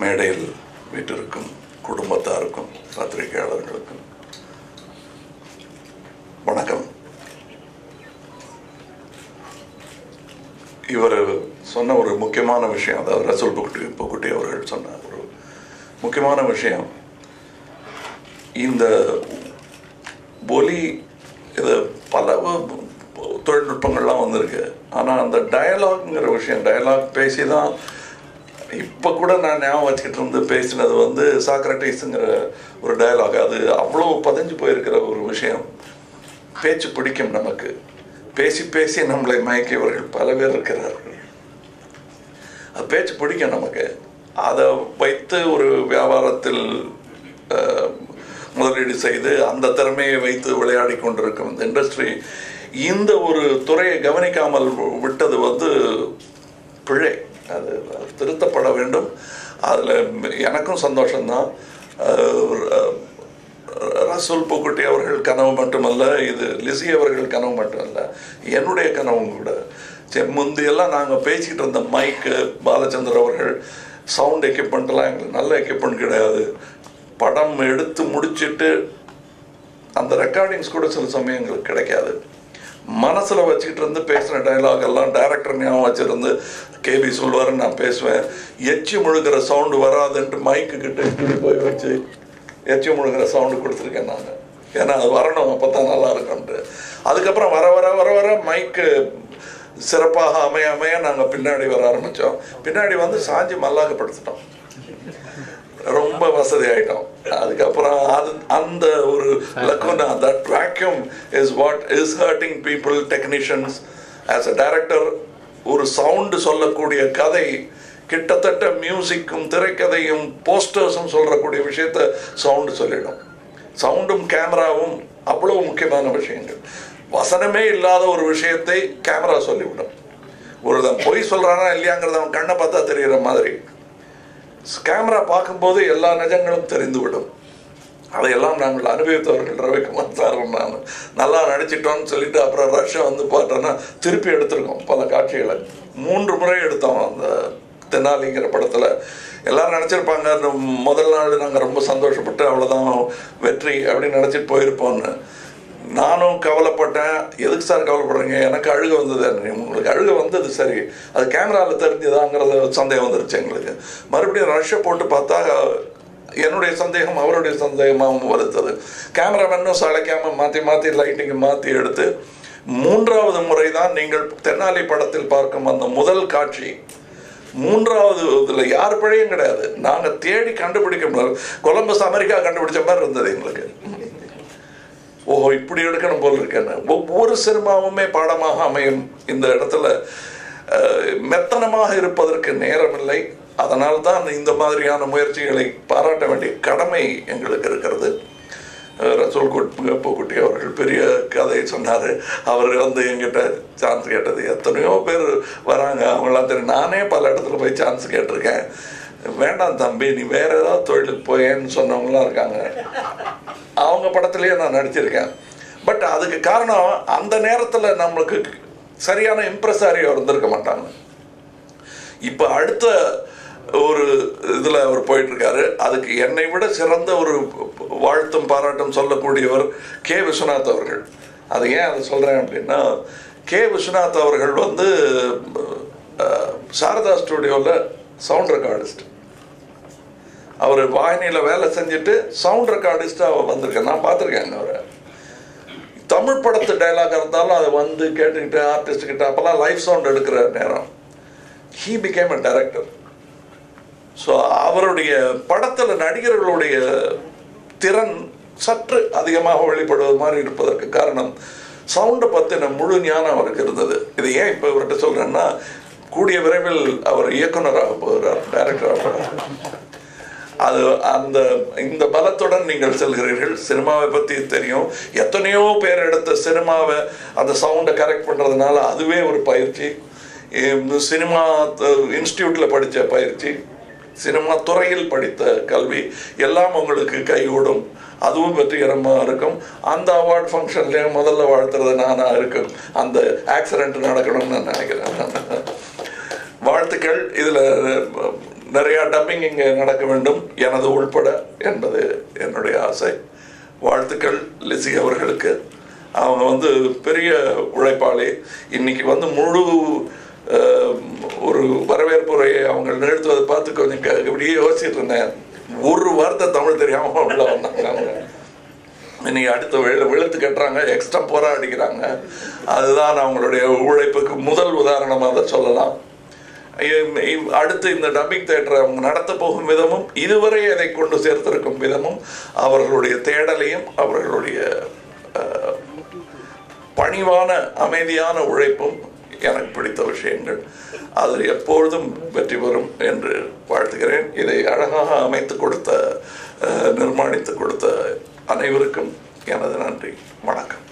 மேடையில் வீட்டிற்கும் குடும்பத்தாருக்கும் பத்திரிகையாளர்களுக்கும் வணக்கம். இவர் சொன்ன ஒரு முக்கியமான விஷயம் அதாவது ரசூல் புக்குட்டி புக்குட்டி அவர்கள் சொன்ன ஒரு முக்கியமான விஷயம் இந்த ஒலி இது பல தொழில்நுட்பங்கள்லாம் வந்திருக்கு. ஆனால் அந்த டயலாக்ங்கிற விஷயம் டயலாக் பேசி தான் இப்போ கூட நான் ஞாபகம் வச்சுக்கிட்டு இருந்து பேசினது வந்து சாக்ரட்டிஸுங்கிற ஒரு டயலாக் அது அவ்வளோ பதிஞ்சு போயிருக்கிற ஒரு விஷயம். பேச்சு பிடிக்கும் நமக்கு. பேசி பேசி நம்மளை மயக்கியவர்கள் பல பேர் இருக்கிறார்கள். அது பேச்சு பிடிக்கும் நமக்கு. அதை வைத்து ஒரு வியாபாரத்தில் முதலீடு செய்து அந்த திறமையை வைத்து விளையாடி கொண்டிருக்கும் இந்த இண்டஸ்ட்ரி இந்த ஒரு துறையை கவனிக்காமல் விட்டது வந்து பிழை. அது திருத்தப்பட வேண்டும். அதில் எனக்கும் சந்தோஷம்தான். ரசூல் பூக்குட்டி அவர்கள் கனவு மட்டுமல்ல இது லிசி அவர்கள் கனவு மட்டுமல்ல என்னுடைய கனவும் கூட. சரி முந்தையெல்லாம் நாங்கள் பேசிக்கிட்டு இருந்த மைக்கு பாலச்சந்தர் அவர்கள் சவுண்ட் எக்யூப்மெண்ட்லாம் எங்களுக்கு நல்ல எக்யூப்மெண்ட் கிடையாது. படம் எடுத்து முடிச்சிட்டு அந்த ரெக்கார்டிங்ஸ் கூட சில சமயம் எங்களுக்கு கிடைக்காது. மனசில் வச்சுக்கிட்டு இருந்து பேசின டைலாக் எல்லாம் டைரக்டர் ஞாபகம் வச்சுருந்து கேபி சொல்வாருன்னு நான் பேசுவேன். எச்சி முழுகிற சவுண்டு வராதுன்ட்டு மைக்கு கிட்ட இப்படி போய் வச்சு எச்சி முழுகிற சவுண்டு கொடுத்துருக்கேன் நான். ஏன்னா அது வரணும் அப்போ தான் நல்லா இருக்கும்ட்டு அதுக்கப்புறம் வர வர வர வர மைக்கு சிறப்பாக அமைய அமைய நாங்கள் பின்னாடி வர ஆரம்பித்தோம் பின்னாடி வந்து சாஞ்சி மல்லாக்கப்படுத்திட்டோம் ரொம்ப வசதி ஆயிட்டோம் அதுக்கப்புறம் அது அந்த ஒரு lacuna that vacuum is what is hurting people technicians as a director ஒரு சவுண்டு சொல்லக்கூடிய கதை கிட்டத்தட்ட மியூசிக்கும் திரைக்கதையும் போஸ்டர்ஸும் சொல்கிறக்கூடிய விஷயத்த சவுண்டு சொல்லிடும். சவுண்டும் கேமராவும் அவ்வளவு முக்கியமான விஷயங்கள். வசனமே இல்லாத ஒரு விஷயத்தை கேமரா சொல்லிவிடும். ஒருதான் பொய் சொல்றானா இல்லையாங்கிறத அவன் கண்ணை பார்த்தா தெரிகிற மாதிரி. கேமரா பார்க்கும்போது எல்லா நிஜங்களும் தெரிந்துவிடும். அதையெல்லாம் நாங்கள் அனுபவித்தவர்கள் ரவிக்குமார் சார் நான். நல்லா நடிச்சிட்டோம்னு சொல்லிட்டு அப்புறம் ரஷ்யா வந்து பார்த்தோன்னா திருப்பி எடுத்திருக்கோம் பல காட்சிகளை. மூன்று முறை எடுத்தோம் அந்த தென்னாலிங்கிற படத்தில். எல்லாரும் நினச்சிருப்பாங்க முதல் நாள் நாங்கள் ரொம்ப சந்தோஷப்பட்டு அவ்வளோதான் வெற்றி அப்படின்னு நினச்சிட்டு போயிருப்போம்னு. நானும் கவலைப்பட்டேன். எதுக்கு சார் கவலைப்படுறீங்க? எனக்கு அழுக வந்தது. உங்களுக்கு அழுக வந்தது சரி. அது கேமராவில் தெரிஞ்சுதாங்கிறது சந்தேகம் வந்துருச்சு எங்களுக்கு. மறுபடியும் ரஷ்ஷை போட்டு பார்த்தா என்னுடைய சந்தேகம் அவருடைய சந்தேகமாகவும் வருத்தது. கேமராமேனும் சளைக்காமல் மாற்றி மாற்றி லைட்டிங்கை மாற்றி எடுத்து மூன்றாவது முறை தான் நீங்கள் தென்னாலி படத்தில் பார்க்கும் அந்த முதல் காட்சி. மூன்றாவது இதில் யார் பிழையும் கிடையாது. நாங்கள் தேடி கண்டுபிடிக்க முடியாது. கொலம்பஸ் அமெரிக்கா கண்டுபிடிச்ச மாதிரி இருந்தது எங்களுக்கு. ஓஹோ இப்படி எடுக்கணும் போல் இருக்கேன்னு ஒவ்வொரு சினிமாவுமே பாடமாக அமையும் இந்த இடத்துல. மெத்தனமாக இருப்பதற்கு நேரமில்லை. அதனால் தான் இந்த மாதிரியான முயற்சிகளை பாராட்ட வேண்டிய கடமை எங்களுக்கு இருக்கிறது. ரசூல் குட் அவர்கள் பெரிய கதையை சொன்னார். அவர் வந்து எங்கிட்ட சான்ஸ் கேட்டது. எத்தனையோ பேர் வராங்க. அவங்களாம் தெரியும். நானே பல இடத்துல போய் சான்ஸ் கேட்டிருக்கேன். வேண்டாம் தம்பி நீ வேற ஏதாவது தொழிலுக்கு போயேன்னு சொன்னவங்களாம் இருக்காங்க. அவங்க படத்துலேயே நான் நடிச்சிருக்கேன். பட் அதுக்கு காரணம் அந்த நேரத்தில் நம்மளுக்கு சரியான இம்ப்ரெஸாரியோ இருந்திருக்க மாட்டாங்க. இப்போ அடுத்த ஒரு இதில் அவர் போயிட்டுருக்காரு. அதுக்கு என்னை விட சிறந்த ஒரு வாழ்த்தும் பாராட்டும் சொல்லக்கூடியவர் கே. விஸ்வநாத் அவர்கள். அது ஏன் அதை சொல்கிறேன் அப்படின்னா கே. விஸ்வநாத் அவர்கள் வந்து சாரதா ஸ்டுடியோவில் சவுண்ட் ரெக்கார்டிஸ்ட் அவர் வாயினியில் வேலை செஞ்சுட்டு சவுண்ட் ரெக்கார்டிஸ்டாக வந்திருக்கேன் நான் பார்த்துருக்கேன் அவரை. தமிழ் படத்து டைலாக் இருந்தாலும் அதை வந்து கேட்டுக்கிட்டு ஆர்டிஸ்ட் கிட்ட அப்போல்லாம் லைஃப் சவுண்ட் எடுக்கிற நேரம். He became a director so அவருடைய படத்தில் நடிகர்களுடைய திறன் சற்று அதிகமாக வெளிப்படுவது மாதிரி இருப்பதற்கு காரணம் சவுண்டை பற்றின முழு ஞானம் அவருக்கு இருந்தது. இது ஏன் இப்போ இவர்கிட்ட சொல்கிறேன்னா கூடிய விரைவில் அவர் இயக்குனராக போகிறார் டைரக்டராக போகிறார். அது அந்த இந்த பலத்துடன் நீங்கள் செல்கிறீர்கள். சினிமாவை பற்றி தெரியும். எத்தனையோ பேர் எடுத்த சினிமாவை அந்த சவுண்டை கரெக்ட் பண்ணுறதுனால அதுவே ஒரு பயிற்சி. இந்த சினிமா இன்ஸ்டியூட்டில் படித்த பயிற்சி. சினிமா துறையில் படித்த கல்வி. எல்லாம் உங்களுக்கு கைகூடும். அதுவும் வெற்றிகரமாக இருக்கும். அந்த அவார்ட் ஃபங்க்ஷன்லேயும் முதல்ல வாழ்த்துறது நானாக இருக்கும் அந்த ஆக்சிடென்ட் நடக்கணும்னு நான் நினைக்கிறேன். வாழ்த்துக்கள். இதில் நிறையா டப்பிங் இங்கே நடக்க வேண்டும் எனது உள்பட என்பது என்னுடைய ஆசை. வாழ்த்துக்கள் லிசி அவர்களுக்கு. அவங்க வந்து பெரிய உழைப்பாளி. இன்னைக்கு வந்து முழு ஒரு வரவேற்புரையை அவங்க நிறுத்துவதை பார்த்து கொஞ்சம் இப்படியே யோசிச்சுட்டு இருந்தேன். ஒரு வார்த்தை தமிழ் தெரியாமல் உள்ள வந்தாங்க அவங்க. இன்னைக்கு அடுத்த வெளு வெளுத்து கட்டுறாங்க எக்ஸ்ட்ரா போரா அடிக்கிறாங்க அதுதான் அவங்களுடைய உழைப்புக்கு முதல் உதாரணமாக தான் சொல்லலாம். அடுத்து இந்த டப்பிங் தேட்டரை அவங்க நடத்த போகும் விதமும் இதுவரை அதை கொண்டு சேர்த்திருக்கும் விதமும் அவர்களுடைய தேடலையும் அவர்களுடைய பணிவான அமைதியான உழைப்பும் எனக்கு பிடித்த விஷயங்கள். அது எப்பொழுதும் வெற்றி பெறும் என்று வாழ்த்துகிறேன். இதை அழகாக அமைத்து கொடுத்த நிர்மாணித்து கொடுத்த அனைவருக்கும் எனது நன்றி. வணக்கம்.